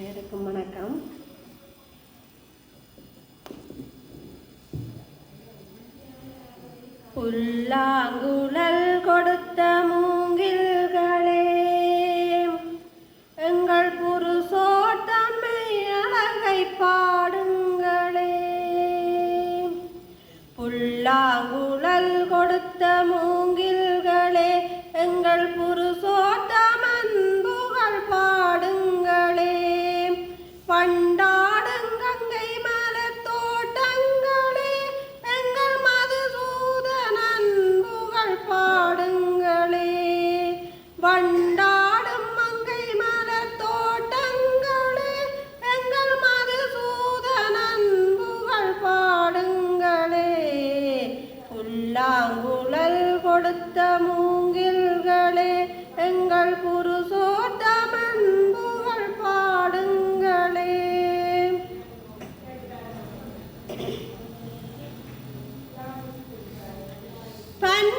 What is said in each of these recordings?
அனைவருக்கும் வணக்கம். புல்லாங்குழல் கொடுத்த மூங்கில்களே எங்கள் புருஷோட்டமை அழகை பாடுங்களே. புல்லாங்குழல் கொடுத்த மூங்கில்களே எங்கள் புருஷோத்தம் தாங்குழல் கொடுத்த மூங்கில்களே எங்கள் புருஷோத்தம் அன்புகள் பாடுங்களே. பன்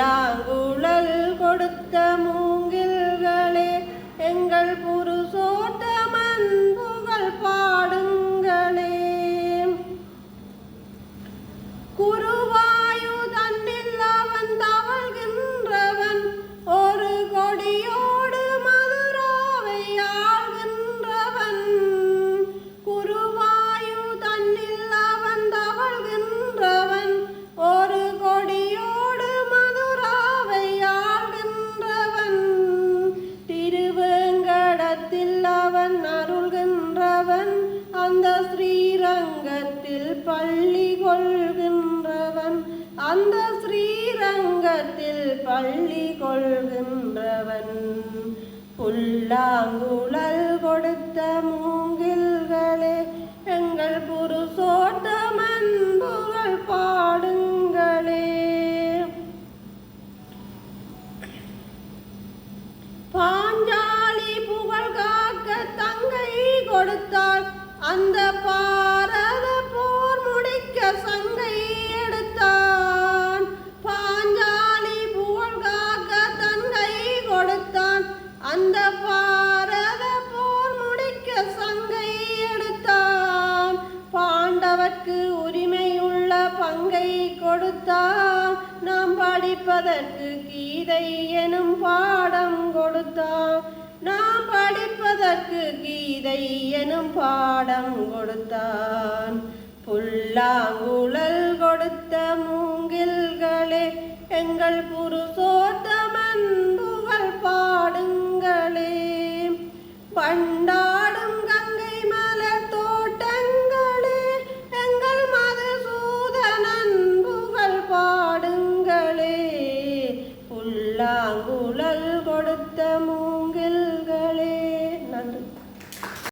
புல்லாங்குழல் பள்ளி கொள்கின்றவன். அந்த ஸ்ரீரங்கத்தில் பள்ளி கொள்கின்றவன். புல்லாங்குழல் கொடுத்த மூங்கில்களே எங்கள் புருஷோத்தம் அன்புகள் பாடுங்களே. பாஞ்சாலி புகழ் காக்க தங்கை கொடுத்தாள். அந்த பாரத சங்கை எடுத்தான். பாஞ்சாலி புகழ் காக்க தங்கை கொடுத்தான். அந்த பாரத போர் முடிக்க சங்கை எடுத்தான். பாண்டவர்க்கு உரிமையுள்ள பங்கை கொடுத்தான். நாம் படிப்பதற்கு கீதை எனும் பாடம் கொடுத்தான். நாம் படிப்பதற்கு கீதை எனும் பாடம் கொடுத்தான். புல்லாங்குழல் கொடுத்த மூங்கில்களே எங்கள் புருஷோத்தமன்